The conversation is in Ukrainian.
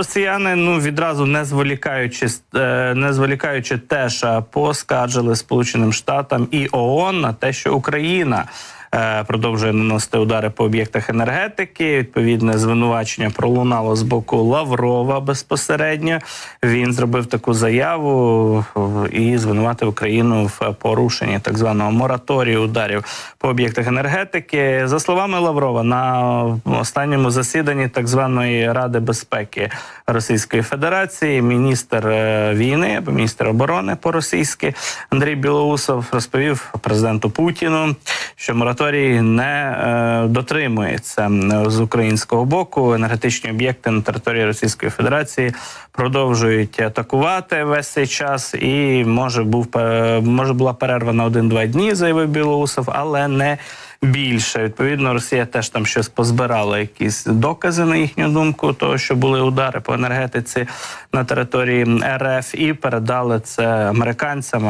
Росіяни ну відразу не зволікаючи е, не зволікаючи теж поскаржили Сполученим Штатам і ООН на те, що Україна. Е, Продовжує наносити удари по об'єктах енергетики. Відповідне звинувачення пролунало з боку Лаврова безпосередньо. Він зробив таку заяву і звинуватив Україну в порушенні так званого мораторію ударів по об'єктах енергетики. За словами Лаврова, на останньому засіданні так званої Ради безпеки Російської Федерації міністр е, війни або міністр оборони по-російськи Андрій Білоусов розповів президенту Путіну, що мораторій не е, дотримується з українського боку. Енергетичні об'єкти на території Російської Федерації продовжують атакувати весь цей час, і може був може була перерва на один-два дні, заявив Білоусов, але не більше. Відповідно, Росія теж там щось позбирала, якісь докази на їхню думку, того, що були удари по енергетиці на території РФ, і передали це американцям.